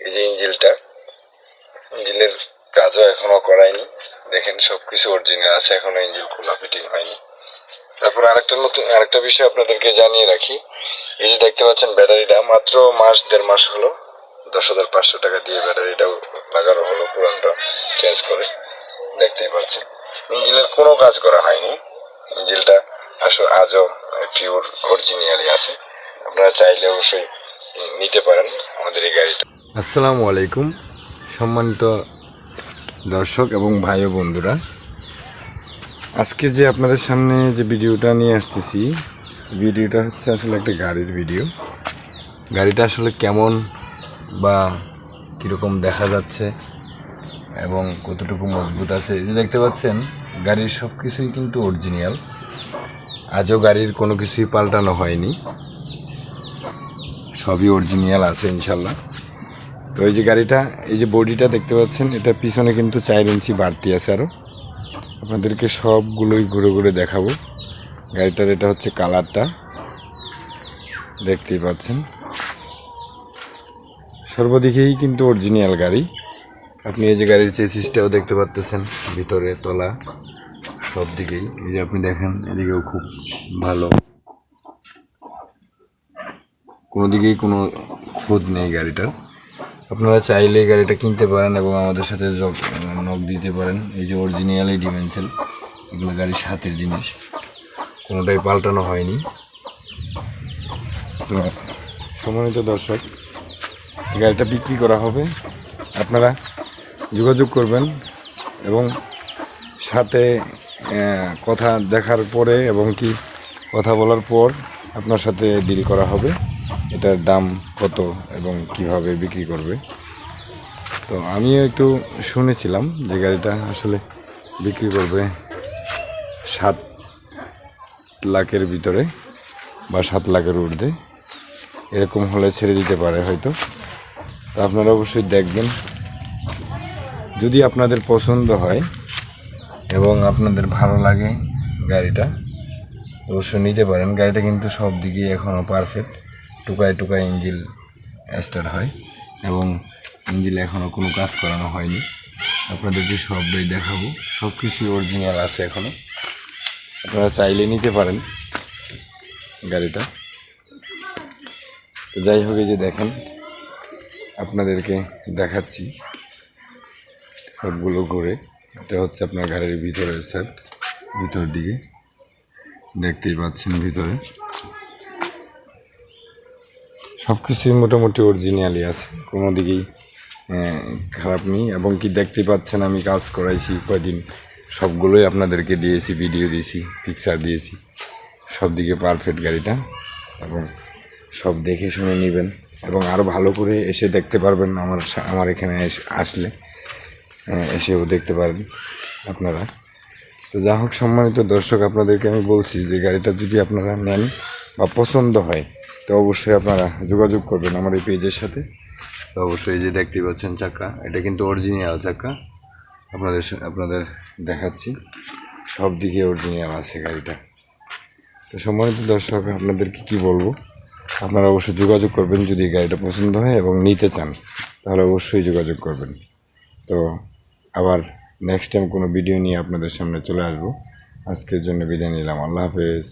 এই যে ইঞ্জিলটা, ইঞ্জিলের কাজও এখনও করায়নি। দেখেন সবকিছু অরিজিনাল আছে, এখনও ইঞ্জিল খোলা ফিটিং হয়নি। তারপর আরেকটা নতুন, আরেকটা বিষয় আপনাদেরকে জানিয়ে রাখি। এই যে দেখতে পাচ্ছেন ব্যাটারিটা, মাত্র মাস, দেড় মাস হলো। দশ হাজার পাঁচশো টাকা দিয়ে ব্যাটারিটাও লাগানো হলো, পুরানটা চেঞ্জ করে। দেখতেই পাচ্ছেন। ইঞ্জিলের কোনো কাজ করা হয়নি। ইঞ্জিলটা আসলে আজও পিওর অরিজিনালি আছে। আপনারা চাইলে অবশ্যই নিতে পারেন আমাদের এই গাড়িটা। আসসালামু আলাইকুম, সম্মানিত দর্শক এবং ভাই ও বন্ধুরা। আজকে যে আপনাদের সামনে যে ভিডিওটা নিয়ে আসতেছি, ভিডিওটা হচ্ছে আসলে একটা গাড়ির ভিডিও। গাড়িটা আসলে কেমন বা কীরকম দেখা যাচ্ছে এবং কতটুকু মজবুত আছে যে দেখতে পাচ্ছেন, গাড়ির সব কিছুই কিন্তু অরিজিনাল আজও গাড়ির কোনো কিছুই পাল্টানো হয়নি। সবই অরিজিনাল আছে ইনশাল্লাহ। তো এই যে গাড়িটা, এই যে বডিটা দেখতে পাচ্ছেন, এটা পিছনে কিন্তু চার ইঞ্চি বাড়তি আছে আরও আপনাদেরকে সবগুলোই ঘুরে ঘুরে দেখাবো। গাড়িটার এটা হচ্ছে কালারটা। দেখতেই পাচ্ছেন। সর্বদিকেই কিন্তু অরিজিনাল গাড়ি। আপনি এই যে গাড়ির চেসিসটাও দেখতে পাচ্তেছেন ভিতরে, তলা সব দিকেই এই যে আপনি দেখেন, এদিকেও খুব ভালো। কোনো দিকেই কোনো খুঁত নেই গাড়িটার আপনারা চাইলে গাড়িটা কিনতে পারেন এবং আমাদের সাথে নক দিতে পারেন। এই যে অরিজিনাল ডিমেনশন এগুলো গাড়ির সাথের জিনিস। কোনোটাই পাল্টানো হয়নি। তো সম্মানিত দর্শক গাড়িটা বিক্রি করা হবে। আপনারা যোগাযোগ করবেন এবং সাথে কথা দেখার পরে এবং কি কথা বলার পর আপনার সাথে ডিল করা হবে। এটার দাম কত এবং কীভাবে বিক্রি করবে? তো আমিও একটু শুনেছিলাম যে গাড়িটা আসলে বিক্রি করবে সাত লাখের ভিতরে বা সাত লাখের ঊর্ধ্বে। এরকম হলে ছেড়ে দিতে পারে হয়তো। তো আপনারা অবশ্যই দেখবেন। যদি আপনাদের পছন্দ হয় এবং আপনাদের ভালো লাগে গাড়িটা, অবশ্যই নিতে পারেন। গাড়িটা কিন্তু সব দিকেই এখনও পারফেক্ট টুকায় টুকায় ইঞ্জিল স্টার্ট হয় এবং ইঞ্জিল এখনও কোনো কাজ করানো হয়নি। আপনাদেরকে সবটাই দেখাবো। সব কিছু অরিজিনাল আছে এখনও আপনারা চাইলে নিতে পারেন গাড়িটা। তো যাই হোক যে দেখেন, আপনাদেরকে দেখাচ্ছি সবগুলো ঘুরে। এটা হচ্ছে আপনার গাড়ির ভিতরের সাইড ভিতর দিকে। দেখতেই পাচ্ছেন ভিতরে। সব কিছুই মোটামুটি অরিজিনালই আছে। কোনো দিকেই খারাপ নেই। এবং কি দেখতে পাচ্ছেন, আমি কাজ করাইছি কয়দিন। সবগুলোই আপনাদেরকে দিয়েছি ভিডিও দিয়েছি পিকচার দিয়েছি। সব দিকে পারফেক্ট গাড়িটা। এবং সব দেখে শুনে নেবেন। এবং আরও ভালো করে এসে দেখতে পারবেন আমার আমার এখানে আসলে। এসেও দেখতে পারেন আপনারা। তো যা হোক সম্মানিত দর্শক, আপনাদেরকে আমি বলছি যে গাড়িটা যদি আপনারা নেন বা পছন্দ হয়, তো অবশ্যই আপনারা যোগাযোগ করবেন আমার এই পেজের সাথে। তো অবশ্যই যে দেখতে পাচ্ছেন চাকা, এটা কিন্তু অরিজিনাল চাকা। আপনাদের আপনাদের দেখাচ্ছি। সব দিকে অরিজিনাল আছে গাড়িটা। তো সম্মানিত দর্শক, আপনাদেরকে কি বলব? আপনারা অবশ্যই যোগাযোগ করবেন যদি গাড়িটা পছন্দ হয় এবং নিতে চান, তাহলে অবশ্যই যোগাযোগ করবেন। তো আবার নেক্সট টাইম কোনো ভিডিও নিয়ে আপনাদের সামনে চলে আসব। আজকের জন্য বিদায় নিলাম। আল্লাহ হাফেজ।